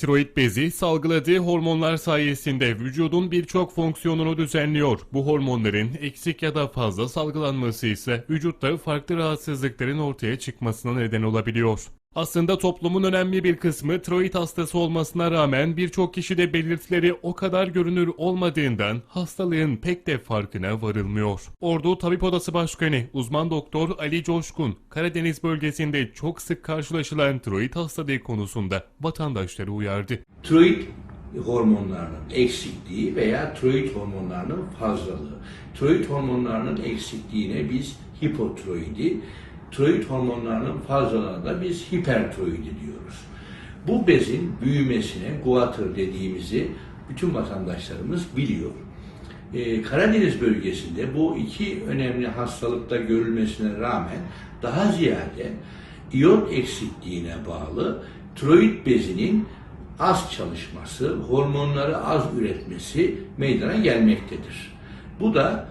Tiroid bezi salgıladığı hormonlar sayesinde vücudun birçok fonksiyonunu düzenliyor. Bu hormonların eksik ya da fazla salgılanması ise vücutta farklı rahatsızlıkların ortaya çıkmasına neden olabiliyor. Aslında toplumun önemli bir kısmı tiroid hastası olmasına rağmen birçok kişide belirtileri o kadar görünür olmadığından hastalığın pek de farkına varılmıyor. Ordu Tabip Odası Başkanı uzman doktor Ali Coşkun, Karadeniz bölgesinde çok sık karşılaşılan tiroid hastalığı konusunda vatandaşları uyardı. tiroid hormonlarının eksikliği veya tiroid hormonlarının fazlalığı. Tiroid hormonlarının eksikliğine biz hipotiroidi, tiroid hormonlarının fazlalığına da biz hipertiroidi diyoruz. Bu bezin büyümesine guatr dediğimizi bütün vatandaşlarımız biliyor. Ee, Karadeniz bölgesinde bu iki önemli hastalıkta görülmesine rağmen daha ziyade iyon eksikliğine bağlı tiroid bezinin az çalışması, hormonları az üretmesi meydana gelmektedir. Bu da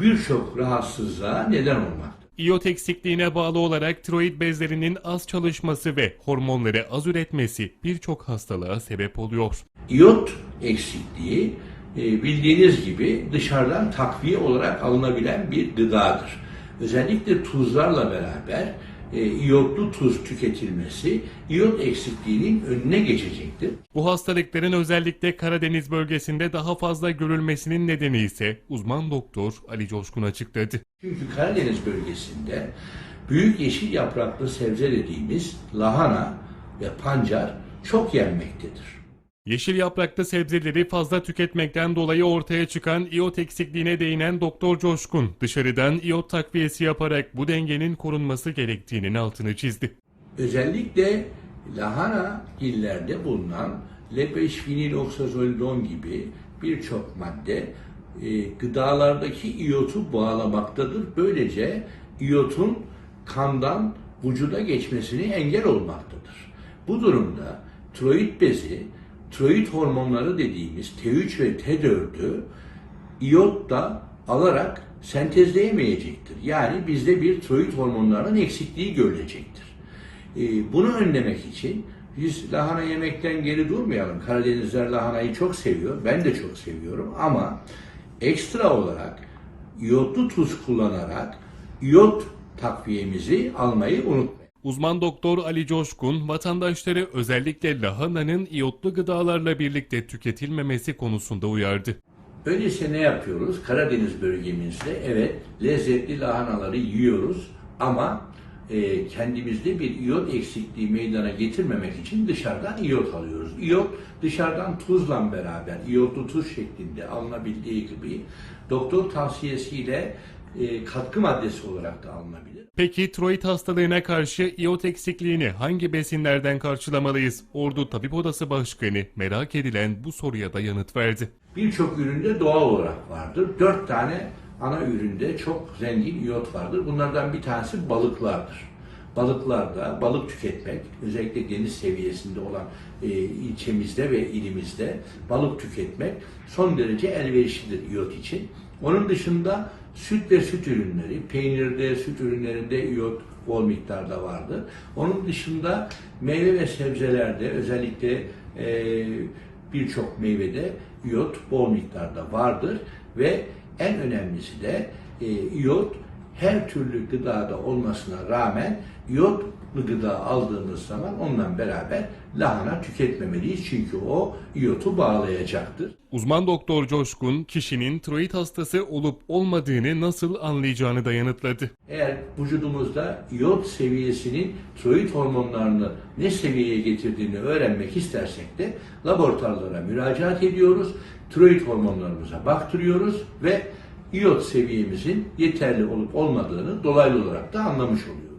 birçok rahatsızlığa neden olmaktadır. İyot eksikliğine bağlı olarak tiroid bezlerinin az çalışması ve hormonları az üretmesi birçok hastalığa sebep oluyor. İyot eksikliği e, bildiğiniz gibi dışarıdan takviye olarak alınabilen bir gıdadır. Özellikle tuzlarla beraber e, iyotlu tuz tüketilmesi iyot eksikliğinin önüne geçecektir. Bu hastalıkların özellikle Karadeniz bölgesinde daha fazla görülmesinin nedeni ise uzman doktor Ali Coşkun açıkladı. Çünkü Karadeniz bölgesinde büyük yeşil yapraklı sebze dediğimiz lahana ve pancar çok yenmektedir. Yeşil yapraklı sebzeleri fazla tüketmekten dolayı ortaya çıkan iyot eksikliğine değinen Doktor Coşkun, dışarıdan iyot takviyesi yaparak bu dengenin korunması gerektiğinin altını çizdi. Özellikle lahana gillerde bulunan lepeşviniloksazoldon gibi birçok madde e, gıdalardaki iyotu bağlamaktadır. Böylece iyotun kandan vücuda geçmesini engel olmaktadır. Bu durumda tiroid bezi, tiroid hormonları dediğimiz T3 ve T4'ü iyot da alarak sentezleyemeyecektir. Yani bizde bir tiroid hormonlarının eksikliği görülecektir. Ee, bunu önlemek için biz lahana yemekten geri durmayalım. Karadenizler lahanayı çok seviyor. Ben de çok seviyorum ama ekstra olarak iyotlu tuz kullanarak iyot takviyemizi almayı unutmayın. Uzman doktor Ali Coşkun, vatandaşları özellikle lahananın iyotlu gıdalarla birlikte tüketilmemesi konusunda uyardı. Öyleyse ne yapıyoruz? Karadeniz bölgemizde evet lezzetli lahanaları yiyoruz ama e, kendimizde bir iyot eksikliği meydana getirmemek için dışarıdan iyot alıyoruz. İyot dışarıdan tuzla beraber iyotlu tuz şeklinde alınabildiği gibi doktor tavsiyesiyle e, katkı maddesi olarak da alınabilir. Peki tiroid hastalığına karşı iyot eksikliğini hangi besinlerden karşılamalıyız? Ordu Tabip Odası Başkanı merak edilen bu soruya da yanıt verdi. Birçok üründe doğal olarak vardır. Dört tane ana üründe çok zengin iyot vardır. Bunlardan bir tanesi balıklardır. Balıklarda balık tüketmek, özellikle deniz seviyesinde olan e, ilçemizde ve ilimizde balık tüketmek son derece elverişlidir iyot için. Onun dışında süt ve süt ürünleri, peynirde, süt ürünlerinde iyot bol miktarda vardır. Onun dışında meyve ve sebzelerde özellikle e, birçok meyvede iyot bol miktarda vardır ve en önemlisi de e, iyot her türlü gıdada olmasına rağmen iyotlu gıda aldığımız zaman onunla beraber lahana tüketmemeliyiz çünkü o iyotu bağlayacaktır. Uzman doktor Coşkun, kişinin tiroid hastası olup olmadığını nasıl anlayacağını da yanıtladı. Eğer vücudumuzda iyot seviyesinin tiroid hormonlarını ne seviyeye getirdiğini öğrenmek istersek de laboratuvarlara müracaat ediyoruz. Tiroid hormonlarımıza baktırıyoruz ve iyot seviyemizin yeterli olup olmadığını dolaylı olarak da anlamış oluyoruz.